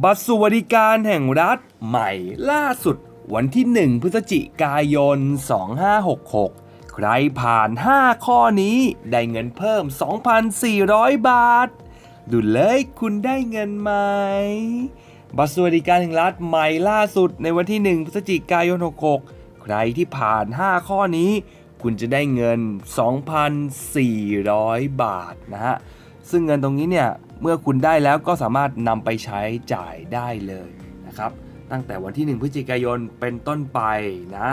บัตรสวัสดิการแห่งรัฐใหม่ล่าสุดวันที่ 1 พฤศจิกายน 2566 ใครผ่าน 5 ข้อนี้ได้เงินเพิ่ม 2,400 บาท ดูเลยคุณได้เงินไหม บัตรสวัสดิการแห่งรัฐใหม่ล่าสุดในวันที่ 1 พฤศจิกายน 66 ใครที่ผ่าน 5 ข้อนี้ คุณจะได้เงิน 2,400 บาทนะฮะ ซึ่งเงินตรงนี้เนี่ย เมื่อคุณได้แล้วก็สามารถนำไปใช้จ่ายได้เลยนะครับ ตั้งแต่วันที่ 1 พฤศจิกายนเป็นต้นไปนะ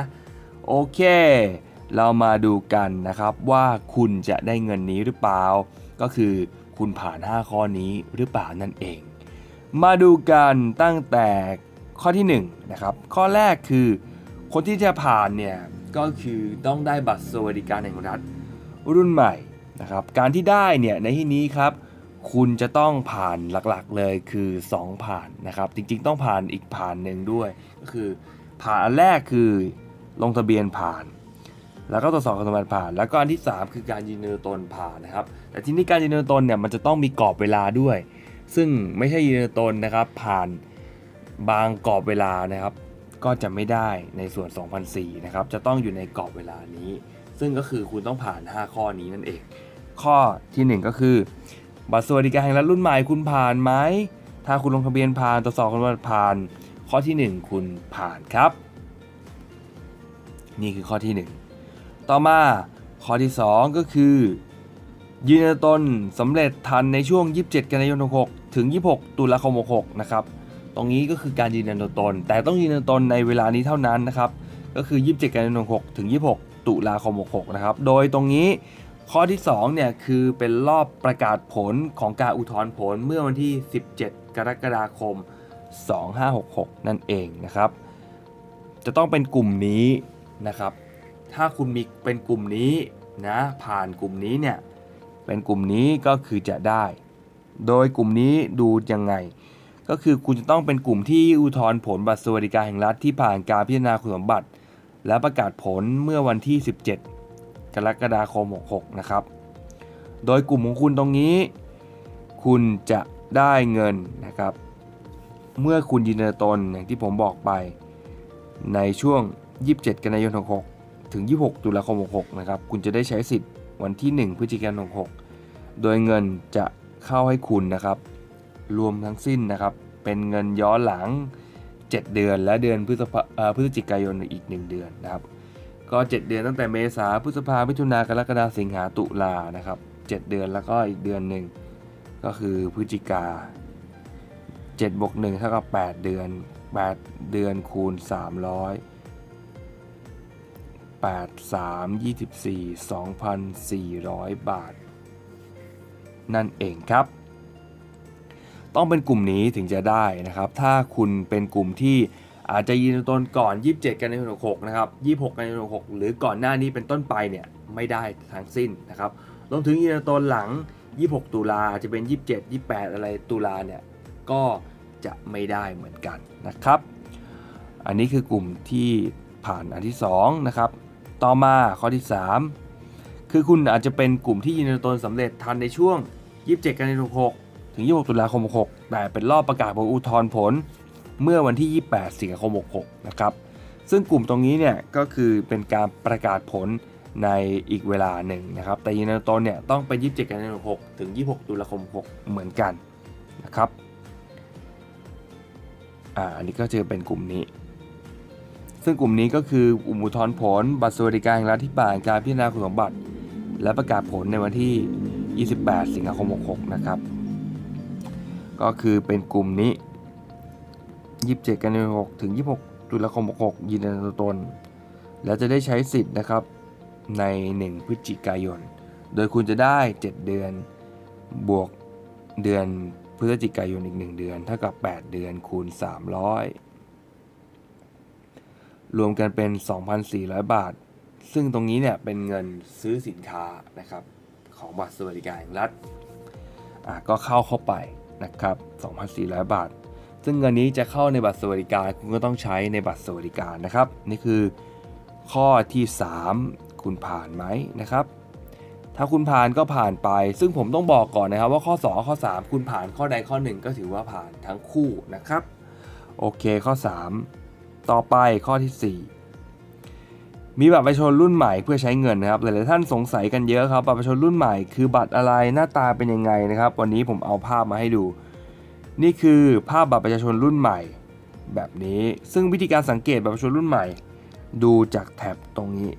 โอเค เรามาดูกันนะครับว่าคุณจะได้เงินนี้หรือเปล่า ก็คือคุณผ่าน 5 ข้อนี้หรือเปล่านั่นเอง มาดูกันตั้งแต่ข้อที่1นะครับ ข้อแรกคือ คนที่จะผ่านเนี่ยก็คือต้องได้บัตรสวัสดิการแห่งรัฐรุ่นใหม่นะครับ การที่ได้เนี่ยในที่นี้ครับ คุณจะต้องผ่านหลักๆเลยคือ 2 ผ่านนะครับ จริงๆ ต้องผ่านอีกผ่านหนึ่งด้วย ก็คือผ่านอันแรกคือลงทะเบียนผ่าน แล้วก็ตรวจสอบคุณสมบัติผ่าน แล้วก็อันที่ 3 คือการยืนยันตนผ่านนะครับ แต่ที่นี่การยืนยันตนเนี่ยมันจะต้องมีกรอบเวลาด้วย ซึ่งไม่ใช่ยืนยันตนนะครับ ผ่านบางกรอบเวลานะครับ ก็จะไม่ได้ในส่วน 2004นะครับ จะต้องอยู่ในกรอบเวลานี้ ซึ่งก็คือคุณต้องผ่าน 5 ข้อนี้นั่นเอง ข้อทีหนึ่1 ก็คือ บัตรสวัสดิการแห่งรัฐรุ่นใหม่คุณผ่านไหม ถ้าคุณลงทะเบียนผ่านตรวจสอบคุณผ่าน ข้อทีหนึ่1 คุณผ่านครับ นี่คือข้อที่ 1 ต่อมาข้อที่ 2 ก็คือ ยืนยันตนสำเร็จทันในช่วง 27 กันยายน 66 ถึง 26 ตุลาคม 66 นะครับ ตรงนี้ก็คือการยืนยันตัวตนแต่ต้องยืนยันตนในเวลานี้เท่านั้นนะครับ ก็คือ 27 กันยายน 66 ถึง 26 ตุลาคม 66 นะครับ โดยตรงนี้ ข้อที่2เนี่ยคือเป็นรอบประกาศผลของการอุทธรณ์ผลเมื่อวันที่ 17 กรกฎาคม 2566 นั่นเองนะครับ จะต้องเป็นกลุ่มนี้นะครับ ถ้าคุณมีเป็นกลุ่มนี้นะผ่านกลุ่มนี้เนี่ยเป็นกลุ่มนี้ก็คือจะได้ โดยกลุ่มนี้ดูยังไง ก็คือคุณจะต้องเป็นกลุ่มที่อุทธรณ์ผลบัตรสวัสดิการแห่งรัฐที่ผ่านการพิจารณาคุณสมบัติ และประกาศผลเมื่อวันที่ 17 รกฎาคม 66 นะครับ โดยกลุ่มของคุณตรงนี้ คุณจะได้เงินนะครับ เมื่อคุณยืนตนอย่างที่ผมบอกไป ในช่วง 27 กันยายน 66 ถึง 26 ตุลาคม 66 นะครับ คุณจะได้ใช้สิทธิ์วันที่ 1 พฤศจิกายน 66 โดยเงินจะเข้าให้คุณนะครับ รวมทั้งสิ้นนะครับ เป็นเงินย้อนหลัง 7 เดือนและเดือนพฤษภาเอ่อพฤศจิกายนอีก 1 เดือนนะครับ ก็ 7 เดือนตั้งแต่เมษาพฤษภามิถุนากรกฎาสิงหาตุลานะครับ 7 เดือนแล้วก็อีกเดือนหนึ่งก็คือพฤศจิกา7บวก1เท่ากับ 8 เดือน 8 เดือนคูณ 300 8 3 24 2,400 บาท นั่นเองครับ ต้องเป็นกลุ่มนี้ถึงจะได้นะครับ ถ้าคุณเป็นกลุ่มที่ อาจจะยืนยันตนก่อน 27 กันยายน66นะครับ26 กันยายน66 หรือก่อนหน้านี้เป็นต้นไปเนี่ยไม่ได้ทั้งสิ้นนะครับรวมถึงยืนยันตนหลัง 26 ตุลาจะเป็น 27 28 อะไรตุลาเนี่ยก็จะไม่ได้เหมือนกันนะครับ อันนี้คือกลุ่มที่ผ่านอันที่2นะครับต่อมาข้อที่ 3 คือคุณอาจจะเป็นกลุ่มที่ยืนยันตนสำเร็จทันในช่วง 27 กันยายน66 ถึง 26 ตุลาคม 66 แต่เป็นรอบประกาศผลอุทธรณ์ผล เมื่อวันที่ 28 สิงหาคม 66 นะครับ ซึ่งกลุ่มตรงนี้เนี่ยก็คือเป็นการประกาศผลในอีกเวลาหนึ่งนะครับ แต่ยืนยันตนเนี่ยต้องเป็น 27 กันยายน66ถึง 26 ตุลาคม66เหมือนกันนะครับอ่าอันนี้ก็จะเป็นกลุ่มนี้ ซึ่งกลุ่มนี้ก็คือกลุ่มอุทธรณ์ผล บัตรสวัสดิการแห่งรัฐที่ผ่านการพิจารณาคุณสมบัติ และประกาศผลในวันที่ 28 สิงหาคม 66 นะครับ ก็คือเป็นกลุ่มนี้ 27 กันยายน6ถึง 26 ตุลาคม 66 ยืนยันตัวตน และจะได้ใช้สิทธิ์นะครับใน 1 พฤศจิกายน โดยคุณจะได้ 7 เดือนบวกเดือนพฤศจิกายนอีก 1 เดือน เท่ากับ 8 เดือนคูณ 300 รวมกันเป็น 2,400 บาท ซึ่งตรงนี้เนี่ยเป็นเงินซื้อสินค้านะครับของบัตรสวัสดิการแห่งรัฐก็เข้าเข้าไปนะครับ 2,400 บาท ซึ่งเงินนี้จะเข้าในบัตรสวัสดิการคุณก็ต้องใช้ในบัตรสวัสดิการนะครับ นี่คือข้อที่ 3 คุณผ่านไหมนะครับ ถ้าคุณผ่านก็ผ่านไป ซึ่งผมต้องบอกก่อนนะครับว่าข้อ 2 ข้อ 3 คุณผ่านข้อใดข้อ1ก็ถือว่าผ่านทั้งคู่นะครับ โอเคข้อ 3 ต่อไปข้อที่ 4มีบัตรประชาชนรุ่นใหม่เพื่อใช้เงินนะครับหลายๆท่านสงสัยกันเยอะครับบัตรประชาชนรุ่นใหม่คือบัตรอะไรหน้าตาเป็นยังไงนะครับ วันนี้ผมเอาภาพมาให้ดู นี่คือภาพบัตรประชาชนรุ่นใหม่ แบบนี้ซึ่งวิธีการสังเกตบัตรประชาชนรุ่นใหม่ ดูจากแท็บตรงนี้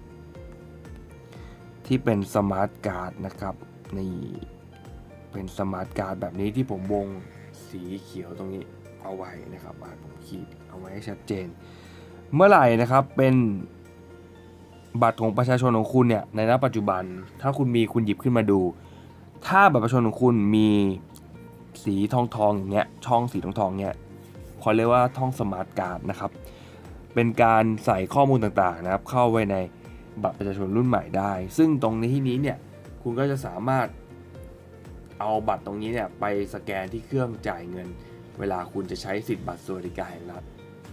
ที่เป็นสมาร์ทการ์ดนะครับนี่เป็นสมาร์ทการ์ดแบบนี้ที่ผมวงสีเขียวตรงนี้เอาไว้นะครับผมขีดเอาไว้ให้ชัดเจน เมื่อไหร่นะครับเป็นบัตรของประชาชนของคุณเนี่ยในณปัจจุบัน ถ้าคุณมีคุณหยิบขึ้นมาดู ถ้าบัตรประชาชนของคุณมี สีทองทองอย่างเงี้ยช่องสีทองทองเงี้ยเขาเรียกว่าท่องสมาร์ทการ์ดนะครับ เป็นการใส่ข้อมูลต่างๆนะครับ เข้าไว้ในบัตรประชาชนรุ่นใหม่ได้ ซึ่งตรงในที่นี้เนี่ยคุณก็จะสามารถเอาบัตรตรงนี้เนี่ยไปสแกนที่เครื่องจ่ายเงิน เวลาคุณจะใช้สิทธิ์บัตรสวัสดิการแห่งรัฐ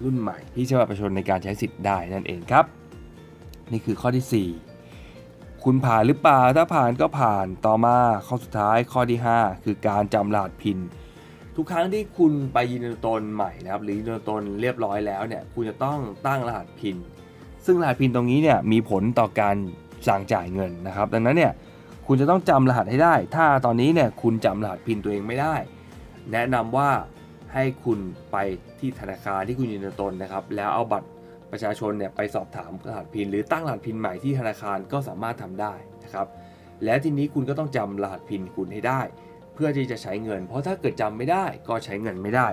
รุ่นใหม่ ที่ใช้บัตรประชาชนในการใช้สิทธิ์ได้นั่นเองครับ นี่คือข้อที่ 4 คุณผ่านหรือเปล่าถ้าผ่านก็ผ่านต่อมาข้อสุดท้ายข้อที่ 5 คือการจำรหัสพิน ทุกครั้งที่คุณไปยืนยันตนใหม่นะครับ หรือยืนยันตนเรียบร้อยแล้วเนี่ยคุณจะต้องตั้งรหัสพิน ซึ่งรหัสพินตรงนี้เนี่ยมีผลต่อการสั่งจ่ายเงินนะครับ ดังนั้นเนี่ยคุณจะต้องจำรหัสให้ได้ ถ้าตอนนี้เนี่ยคุณจำรหัสพินตัวเองไม่ได้ แนะนำว่าให้คุณไปที่ธนาคารที่คุณยืนยันตนนะครับ แล้วเอาบัตร ประชาชนเนี่ยไปสอบถามรหัสพิน หรือตั้งรหัสพินใหม่ที่ธนาคารก็สามารถทำได้นะครับและทีนี้คุณก็ต้องจำรหัสพินคุณให้ได้ เพื่อที่จะใช้เงิน เพราะถ้าเกิดจำไม่ได้ก็ใช้เงินไม่ได้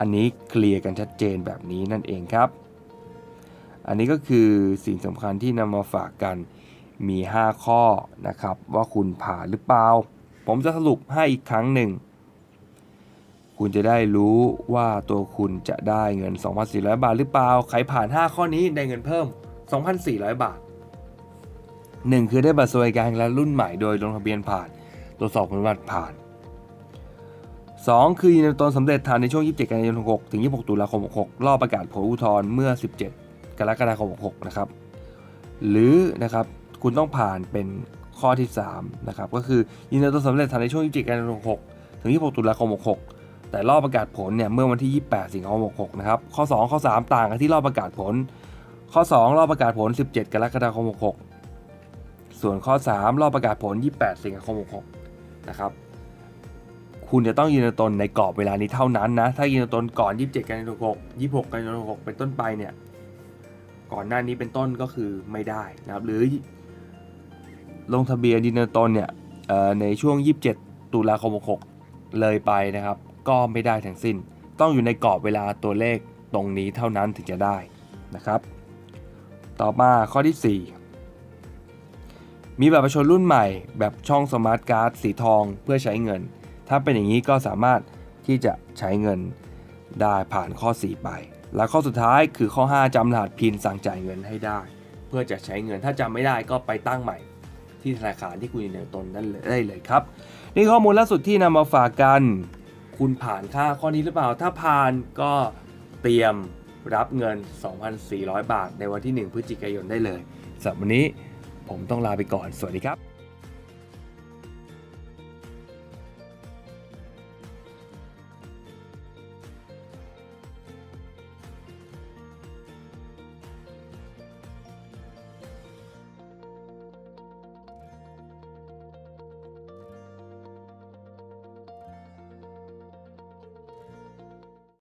อันนี้เคลียร์กันชัดเจนแบบนี้นั่นเองครับ อันนี้ก็คือสิ่งสำคัญที่นำมาฝากกันมี 5 ข้อนะครับว่าคุณผ่านหรือเปล่า ผมจะสรุปให้อีกครั้งหนึ่ง คุณจะได้รู้ว่าตัวคุณจะได้เงิน 2,400 บาทหรือเปล่า ใครผ่าน 5 ข้อนี้ได้เงินเพิ่ม 2,400 บาท 1 คือได้บัตรสวัสดิการแห่งรัฐรุ่นใหม่โดยลงทะเบียนผ่าน ตรวจสอบคุณบัติผ่าน 2 คือยืนยันตนสำเร็จทันในช่วง 27 กันยายน 66 ถึง 26 ตุลาคม 66 รอบประกาศผลอุทธรณ์เมื่อ 17 กรกฎาคม 66 นะครับ หรือนะครับคุณต้องผ่านเป็นข้อที่3นะครับก็คือยืนยันตนสำเร็จทันในช่วง 27 กันยายน 66 ถึง 26 ตุลาคม 66 แต่รอบประกาศผลเนี่ยเมื่อวันที่ 28 สิงหาคม 66 นะครับ ข้อ 2 ข้อ 3 ต่างกันที่รอบประกาศผล ข้อ 2 รอบประกาศผล 17 กรกฎาคม 66 ส่วนข้อ 3 รอบประกาศผล 28 สิงหาคม 66 นะครับ คุณจะต้องยืนตนในกรอบเวลานี้เท่านั้นนะ ถ้ายืนตนก่อน 27 กันยายน66 26 กันยายน66 เป็นต้นไปเนี่ย ก่อนหน้านี้เป็นต้นก็คือไม่ได้นะครับ หรือลงทะเบียนยืนตนเนี่ยเอ่อในช่วง 27 ตุลาคม 66 เลยไปนะครับ ก็ไม่ได้ทั้งสิ้น ต้องอยู่ในกรอบเวลาตัวเลขตรงนี้เท่านั้นถึงจะได้นะครับ ต่อมาข้อที่ 4 มีบัตรประชาชนรุ่นใหม่ แบบช่องสมาร์ทการ์ดสีทองเพื่อใช้เงิน ถ้าเป็นอย่างนี้ก็สามารถที่จะใช้เงินได้ผ่านข้อ 4 ไป และข้อสุดท้ายคือข้อ 5จำรหัสพินสั่งจ่ายเงินให้ได้ เพื่อจะใช้เงินถ้าจำไม่ได้ก็ไปตั้งใหม่ ที่ธนาคารที่คุณยืนยันตนนั่นเลยได้เลยครับ นี่ข้อมูลล่าสุดที่นำมาฝากกัน คุณผ่านค่าข้อนี้หรือเปล่า ถ้าผ่านก็เตรียมรับเงิน 2,400 บาทในวันที่ 1 พฤศจิกายนได้เลยสำหรับวันนี้ผมต้องลาไปก่อน สวัสดีครับ